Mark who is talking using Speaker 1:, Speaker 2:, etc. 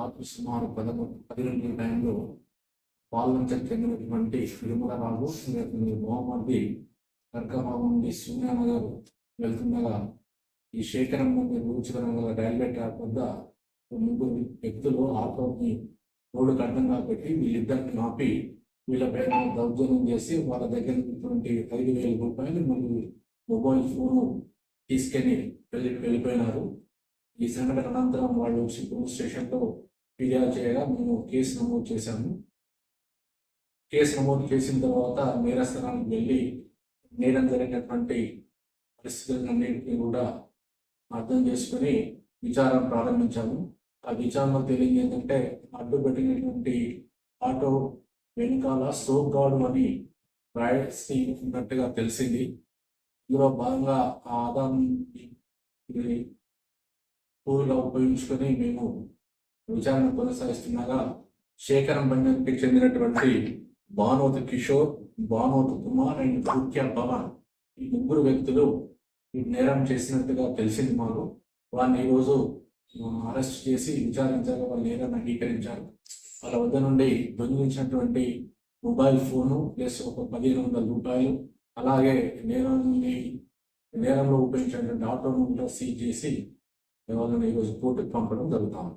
Speaker 1: నాకు సుమారు పదకొండు పది గంటల టైంలో పాల్వంచకు చెందినటువంటి తిరుమలరావు మొహమ్మది కర్కమావ నుండి గారు వెళ్తుండగా ఈ శేఖరం రూచికరం గల రైల్వే ట్రాక్ వద్ద ముగ్గురు వ్యక్తులు ఆటోని రోడ్డు అడ్డంగా పెట్టి వీళ్ళిద్దరిని ఆపి వీళ్ళపైన దౌర్జన్యం చేసి వాళ్ళ దగ్గర ఉన్నటువంటి ఐదు వేల రూపాయలు మరియు మొబైల్ ఫోన్ తీసుకెళ్ళి వెళ్ళి వెళ్ళిపోయినారు. ఈ సంఘటన అనంతరం వాళ్ళు పోలీస్ స్టేషన్లో ఫిర్యాదు చేయగా మేము కేసు నమోదు చేశాము కేసు నమోదు చేసిన తర్వాత నేరస్థానానికి వెళ్ళి నేరం జరిగినటువంటి పరిస్థితులన్నింటినీ కూడా అర్థం చేసుకుని విచారణ ప్రారంభించాము ఆ విచారణలో తేలింది ఏంటంటే అడ్డు పెట్టినటువంటి ఆటో వెనకాల సోప్ గార్డు అని రాయల్సి ఉన్నట్టుగా తెలిసింది. ఇందులో భాగంగా ఆ ఆదాయాన్ని పూర్తిగా ఉపయోగించుకొని మేము విచారణ కొనసాగిస్తుండగా శేఖరం బంగారికి చెందినటువంటి భానోతు కిషోర్ భానోతు కుమార్ అండ్ భూత్య పవన్ ఈ ముగ్గురు వ్యక్తులు ఈ నేరం చేసినట్టుగా తెలిసింది మాకు. వారిని ఈరోజు అరెస్ట్ చేసి విచారించారు వాళ్ళు నేరాన్ని అంగీకరించారు. వాళ్ళ వద్ద నుండి దొంగిలించినటువంటి మొబైల్ ఫోను ప్లస్ ఒక పదిహేను వందల రూపాయలు అలాగే నేరాన్ని నేరంలో ఉపయోగించినటువంటి ఆటోను కూడా సీజ్ చేసి వాళ్ళని ఈరోజు కోర్టుకు పంపడం జరుగుతాము